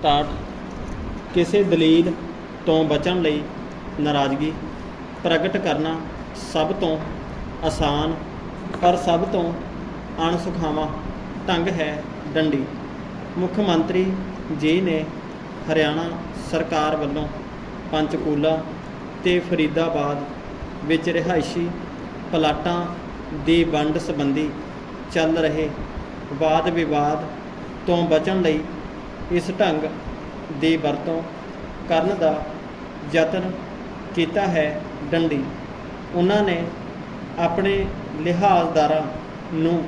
Start ਕਿਸੇ ਦਲੀਲ ਤੋਂ ਬਚਣ ਲਈ ਨਾਰਾਜ਼ਗੀ ਪ੍ਰਗਟ ਕਰਨਾ ਸਭ ਤੋਂ ਆਸਾਨ, ਪਰ ਸਭ ਤੋਂ ਅਣਸੁਖਾਵਾਂ ਢੰਗ ਹੈ ਡੰਡੀ। ਮੁੱਖ ਮੰਤਰੀ ਜੀ ਨੇ ਹਰਿਆਣਾ ਸਰਕਾਰ ਵੱਲੋਂ ਪੰਚਕੂਲਾ ਤੇ ਫਰੀਦਾਬਾਦ ਵਿੱਚ ਰਿਹਾਇਸ਼ੀ ਪਲਾਟਾਂ ਦੀ ਵੰਡ ਸੰਬੰਧੀ ਚੱਲ ਰਹੇ ਵਾਦ ਵਿਵਾਦ ਤੋਂ ਬਚਣ ਲਈ ਇਸ ਢੰਗ ਦੀ ਵਰਤੋਂ ਕਰਨ ਦਾ ਯਤਨ ਕੀਤਾ ਹੈ ਡੰਡੀ। ਉਹਨਾਂ ਨੇ ਆਪਣੇ ਲਿਹਾਜ਼ਦਾਰਾਂ ਨੂੰ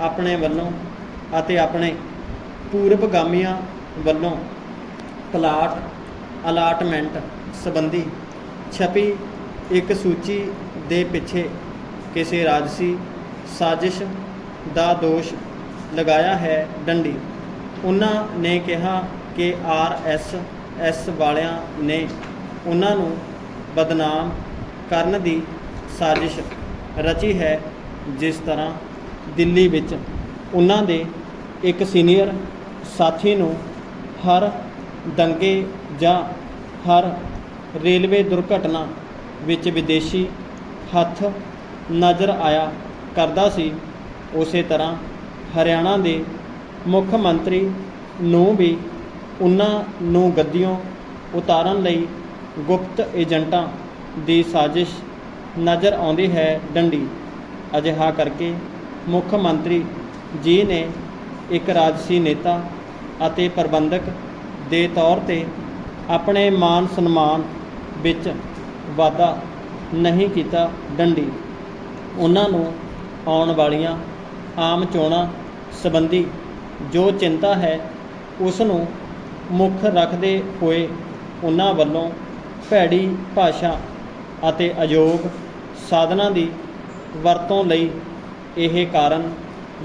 ਆਪਣੇ ਵੱਲੋਂ ਅਤੇ ਆਪਣੇ ਪੂਰਵਗਾਮੀਆਂ ਵੱਲੋਂ ਪਲਾਟ, ਅਲਾਟਮੈਂਟ ਸੰਬੰਧੀ ਛਪੀ ਇੱਕ ਸੂਚੀ ਦੇ ਪਿੱਛੇ ਕਿਸੇ ਰਾਜਸੀ ਸਾਜ਼ਿਸ਼ ਦਾ ਦੋਸ਼ ਲਗਾਇਆ ਹੈ ਡੰਡੀ। ਉਹਨਾਂ ਨੇ ਕਿਹਾ ਕਿ ਆਰ ਐਸ ਐਸ ਵਾਲਿਆਂ ਨੇ ਉਹਨਾਂ ਨੂੰ ਬਦਨਾਮ ਕਰਨ ਦੀ ਸਾਜ਼ਿਸ਼ ਰਚੀ ਹੈ, ਜਿਸ ਤਰ੍ਹਾਂ ਦਿੱਲੀ ਵਿੱਚ ਉਹਨਾਂ ਦੇ ਇੱਕ ਸੀਨੀਅਰ ਸਾਥੀ ਨੂੰ ਹਰ ਦੰਗੇ ਜਾਂ ਹਰ ਰੇਲਵੇ ਦੁਰਘਟਨਾ ਵਿੱਚ ਵਿਦੇਸ਼ੀ ਹੱਥ ਨਜ਼ਰ ਆਇਆ ਕਰਦਾ ਸੀ, ਉਸੇ ਤਰ੍ਹਾਂ ਹਰਿਆਣਾ ਦੇ ਮੁੱਖ ਮੰਤਰੀ ਨੂੰ ਵੀ ਉਹਨਾਂ ਨੂੰ ਗੱਦੀਓਂ ਉਤਾਰਨ ਲਈ ਗੁਪਤ ਏਜੰਟਾਂ ਦੀ ਸਾਜ਼ਿਸ਼ ਨਜ਼ਰ ਆਉਂਦੀ ਹੈ ਡੰਡੀ। ਅਜਿਹਾ ਕਰਕੇ ਮੁੱਖ ਮੰਤਰੀ ਜੀ ਨੇ ਇੱਕ ਰਾਜਸੀ ਨੇਤਾ ਅਤੇ ਪ੍ਰਬੰਧਕ ਦੇ ਤੌਰ ਤੇ ਆਪਣੇ ਮਾਨ ਸਨਮਾਨ ਵਿੱਚ ਵਾਧਾ ਨਹੀਂ ਕੀਤਾ ਡੰਡੀ। ਉਹਨਾਂ ਨੂੰ ਆਉਣ ਵਾਲੀਆਂ ਆਮ ਚੋਣਾਂ ਸੰਬੰਧੀ ਜੋ ਚਿੰਤਾ ਹੈ ਉਸ ਨੂੰ ਮੁੱਖ ਰੱਖਦੇ ਹੋਏ ਉਹਨਾਂ ਵੱਲੋਂ ਭੈੜੀ ਭਾਸ਼ਾ ਅਤੇ ਅਯੋਗ ਸਾਧਨਾਂ ਦੀ ਵਰਤੋਂ ਲਈ ਇਹ ਕਾਰਨ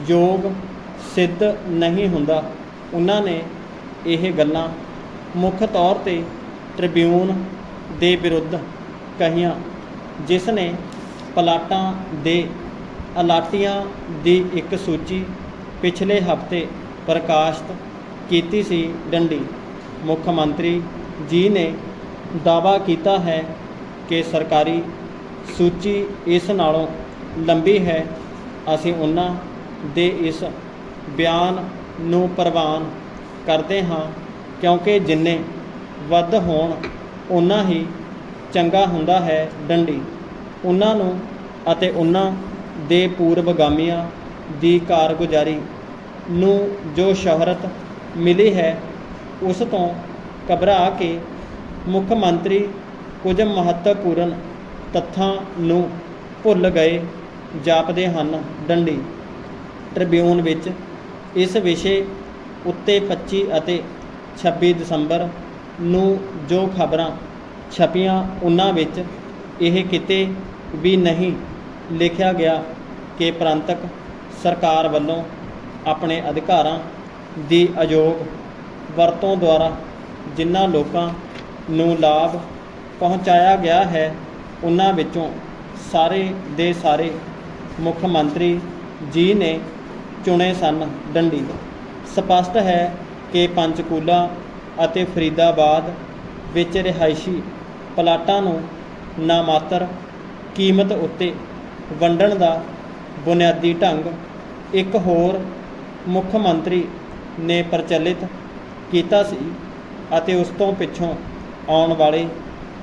ਯੋਗ ਸਿੱਧ ਨਹੀਂ ਹੁੰਦਾ। ਉਹਨਾਂ ਨੇ ਇਹ ਗੱਲਾਂ ਮੁੱਖ ਤੌਰ ਤੇ ਟ੍ਰਿਬਿਊਨ ਦੇ ਵਿਰੁੱਧ ਕਹੀਆਂ, ਜਿਸ ਨੇ ਪਲਾਟਾਂ ਦੇ ਅਲਾਟੀਆਂ ਦੀ ਇੱਕ ਸੂਚੀ ਪਿਛਲੇ ਹਫ਼ਤੇ ਪ੍ਰਕਾਸ਼ਿਤ ਕੀਤੀ ਸੀ ਡੰਡੀ। ਮੁੱਖ ਮੰਤਰੀ ਜੀ ਨੇ ਦਾਅਵਾ ਕੀਤਾ ਹੈ ਕਿ ਸਰਕਾਰੀ ਸੂਚੀ ਇਸ ਨਾਲੋਂ ਲੰਬੀ ਹੈ। ਅਸੀਂ ਉਹਨਾਂ ਦੇ ਇਸ ਬਿਆਨ ਨੂੰ ਪ੍ਰਵਾਨ ਕਰਦੇ ਹਾਂ ਕਿਉਂਕਿ ਜਿੰਨੇ ਵੱਧ ਹੋਣ ਉਨਾ ਹੀ ਚੰਗਾ ਹੁੰਦਾ ਹੈ ਡੰਡੀ। ਉਹਨਾਂ ਨੂੰ ਅਤੇ ਉਹਨਾਂ ਦੇ ਪੂਰਵਗਾਮੀਆਂ ਦੀ ਕਾਰਗੁਜ਼ਾਰੀ ਨੂੰ ਜੋ ਸ਼ੋਹਰਤ ਮਿਲੀ ਹੈ, ਉਸ ਤੋਂ ਘਬਰਾ ਕੇ ਮੁੱਖ ਮੰਤਰੀ ਕੁਝ ਮਹੱਤਵਪੂਰਨ ਤੱਥਾਂ ਨੂੰ ਭੁੱਲ ਗਏ, ਜਾਪਦੇ ਹਨ ਡੰਡੀ। ਟ੍ਰਿਬਿਊਨ ਵਿੱਚ ਇਸ ਵਿਸ਼ੇ ਉੱਤੇ 25 ਅਤੇ 26 ਦਸੰਬਰ ਨੂੰ ਜੋ ਖਬਰਾਂ ਛਪੀਆਂ, ਉਹਨਾਂ ਵਿੱਚ ਇਹ ਕਿਤੇ ਵੀ ਨਹੀਂ ਲਿਖਿਆ ਗਿਆ ਕਿ ਪ੍ਰਾਂਤਕ ਸਰਕਾਰ ਵੱਲੋਂ ਆਪਣੇ ਅਧਿਕਾਰਾਂ ਦੀ ਅਯੋਗ ਵਰਤੋਂ ਦੁਆਰਾ ਜਿਨ੍ਹਾਂ ਲੋਕਾਂ ਨੂੰ ਲਾਭ ਪਹੁੰਚਾਇਆ ਗਿਆ ਹੈ, ਉਹਨਾਂ ਵਿੱਚੋਂ ਸਾਰੇ ਦੇ ਸਾਰੇ ਮੁੱਖ ਮੰਤਰੀ ਜੀ ਨੇ ਚੁਣੇ ਸਨ ਡੰਡੀ। ਸਪਸ਼ਟ ਹੈ ਕਿ ਪੰਚਕੂਲਾ ਅਤੇ ਫਰੀਦਾਬਾਦ ਵਿੱਚ ਰਿਹਾਇਸ਼ੀ ਪਲਾਟਾਂ ਨੂੰ ਨਾਮਾਤਰ ਕੀਮਤ ਉੱਤੇ ਵੰਡਣ ਦਾ ਬੁਨਿਆਦੀ ਢੰਗ। ਇੱਕ ਹੋਰ ਮੁੱਖ ਮੰਤਰੀ ਨੇ ਪ੍ਰਚਲਿਤ ਕੀਤਾ ਸੀ ਅਤੇ ਉਸ ਤੋਂ ਪਿੱਛੋਂ ਆਉਣ ਵਾਲੇ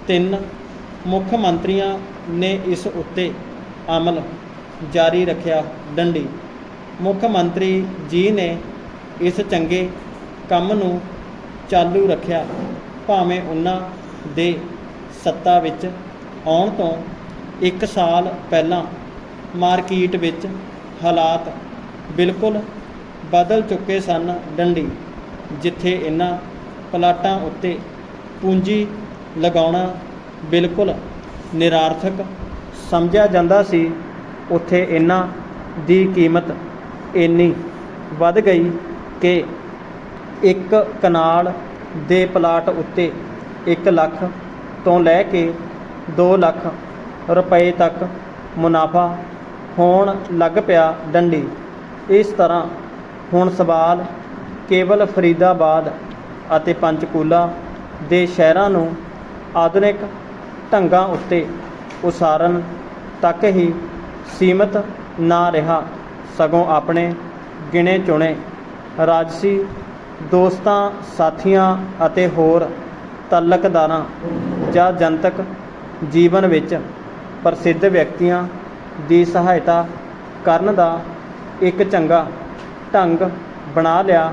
ਤਿੰਨ ਮੁੱਖ ਮੰਤਰੀਆਂ ਨੇ ਇਸ ਉੱਤੇ ਅਮਲ ਜਾਰੀ ਰੱਖਿਆ ਡੰਡੀ। ਮੁੱਖ ਮੰਤਰੀ ਜੀ ਨੇ ਇਸ ਚੰਗੇ ਕੰਮ ਨੂੰ ਚਾਲੂ ਰੱਖਿਆ, ਭਾਵੇਂ ਉਹਨਾਂ ਦੇ ਸੱਤਾ ਵਿੱਚ ਆਉਣ ਤੋਂ 1 ਸਾਲ ਪਹਿਲਾਂ। ਮਾਰਕੀਟ ਵਿੱਚ ਹਾਲਾਤ ਬਿਲਕੁਲ ਬਦਲ ਚੁੱਕੇ ਸਨ ਡੰਡੀ, ਜਿੱਥੇ ਇਹਨਾਂ ਪਲਾਟਾਂ ਉੱਤੇ ਪੂੰਜੀ ਲਗਾਉਣਾ ਬਿਲਕੁਲ ਨਿਰਾਰਥਕ ਸਮਝਿਆ ਜਾਂਦਾ ਸੀ। ਉੱਥੇ ਇਹਨਾਂ ਦੀ ਕੀਮਤ ਇੰਨੀ ਵੱਧ ਗਈ ਕਿ ਇੱਕ ਕਨਾਲ ਦੇ ਪਲਾਟ ਉੱਤੇ 1 ਲੱਖ ਤੋਂ ਲੈ ਕੇ 2 ਲੱਖ ਰੁਪਏ ਤੱਕ ਮੁਨਾਫਾ ਹੋਣ ਲੱਗ ਪਿਆ ਡੰਡੀ। ਇਸ ਤਰ੍ਹਾਂ ਹੁਣ ਸਵਾਲ ਕੇਵਲ ਫਰੀਦਾਬਾਦ ਅਤੇ ਪੰਚਕੂਲਾ ਦੇ ਸ਼ਹਿਰਾਂ ਨੂੰ ਆਧੁਨਿਕ ਢੰਗਾਂ ਉੱਤੇ ਉਸਾਰਨ ਤੱਕ ਹੀ ਸੀਮਤ ਨਾ ਰਿਹਾ, ਸਗੋਂ ਆਪਣੇ ਗਿਣੇ ਚੁਣੇ ਰਾਜਸੀ ਦੋਸਤਾਂ, ਸਾਥੀਆਂ ਅਤੇ ਹੋਰ ਤਲਕਦਾਰਾਂ ਜਾਂ ਜਨਤਕ ਜੀਵਨ ਵਿੱਚ ਪ੍ਰਸਿੱਧ ਵਿਅਕਤੀਆਂ ਦੀ ਸਹਾਇਤਾ ਕਰਨ ਦਾ ਇੱਕ ਚੰਗਾ ਢੰਗ ਬਣਾ ਲਿਆ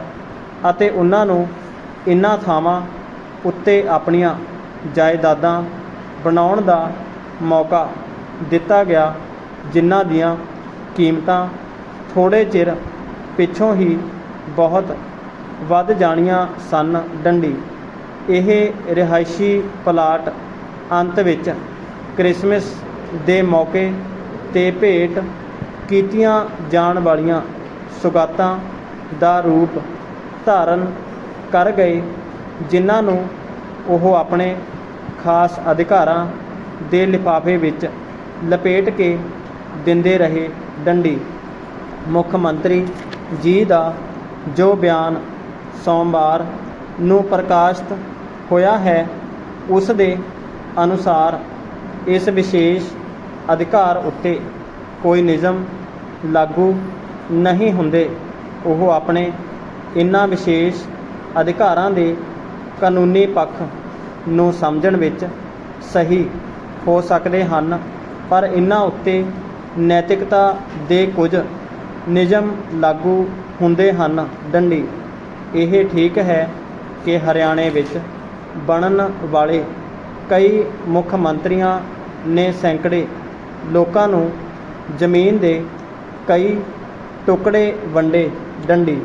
ਅਤੇ ਉਹਨਾਂ ਨੂੰ ਇਨ੍ਹਾਂ ਥਾਵਾਂ ਉੱਤੇ ਆਪਣੀਆਂ ਜਾਇਦਾਦਾਂ ਬਣਾਉਣ ਦਾ ਮੌਕਾ ਦਿੱਤਾ ਗਿਆ, ਜਿਨ੍ਹਾਂ ਦੀਆਂ ਕੀਮਤਾਂ ਥੋੜ੍ਹੇ ਚਿਰ ਪਿੱਛੋਂ ਹੀ ਬਹੁਤ ਵੱਧ ਜਾਣੀਆਂ ਸਨ ਡੰਡੀ। ਇਹ ਰਿਹਾਇਸ਼ੀ ਪਲਾਟ ਅੰਤ ਵਿੱਚ ਕ੍ਰਿਸਮਸ ਦੇ ਮੌਕੇ ਤੇ ਭੇਟ ਕੀਤੀਆਂ ਜਾਣ ਵਾਲੀਆਂ ਸੁਗਾਤਾਂ ਦਾ ਰੂਪ ਧਾਰਨ ਕਰ ਗਏ, ਜਿਨ੍ਹਾਂ ਨੂੰ ਉਹ ਆਪਣੇ ਖਾਸ ਅਧਿਕਾਰਾਂ ਦੇ ਲਿਫਾਫੇ ਵਿੱਚ ਲਪੇਟ ਕੇ ਦਿੰਦੇ ਰਹੇ। ਡੰਡੀ, ਮੁੱਖ ਮੰਤਰੀ ਜੀ ਦਾ ਜੋ ਬਿਆਨ ਸੋਮਵਾਰ ਨੂੰ ਪ੍ਰਕਾਸ਼ਿਤ ਹੋਇਆ ਹੈ, ਉਸ ਦੇ ਅਨੁਸਾਰ ਇਸ ਵਿਸ਼ੇਸ਼ ਅਧਿਕਾਰ ਉੱਤੇ ਕੋਈ ਨਿਯਮ ਲਾਗੂ ਨਹੀਂ ਹੁੰਦੇ। ਉਹ ਆਪਣੇ ਇਨ੍ਹਾਂ ਵਿਸ਼ੇਸ਼ ਅਧਿਕਾਰਾਂ ਦੇ ਕਾਨੂੰਨੀ ਪੱਖ ਨੂੰ ਸਮਝਣ ਵਿੱਚ ਸਹੀ ਹੋ ਸਕਦੇ ਹਨ, ਪਰ ਇਨ੍ਹਾਂ ਉੱਤੇ ਨੈਤਿਕਤਾ ਦੇ ਕੁਝ ਨਿਯਮ ਲਾਗੂ ਹੁੰਦੇ ਹਨ। ਡੰਡੀ, ਇਹ ਠੀਕ ਹੈ ਕਿ ਹਰਿਆਣੇ ਵਿੱਚ ਬਣਨ ਵਾਲੇ ਕਈ ਮੁੱਖ ਮੰਤਰੀਆਂ ਨੇ ਸੈਂਕੜੇ ਲੋਕਾਂ ਨੂੰ ਜ਼ਮੀਨ ਦੇ ਕਈ ਟੁਕੜੇ ਵੰਡੇ ਡੰਡੀ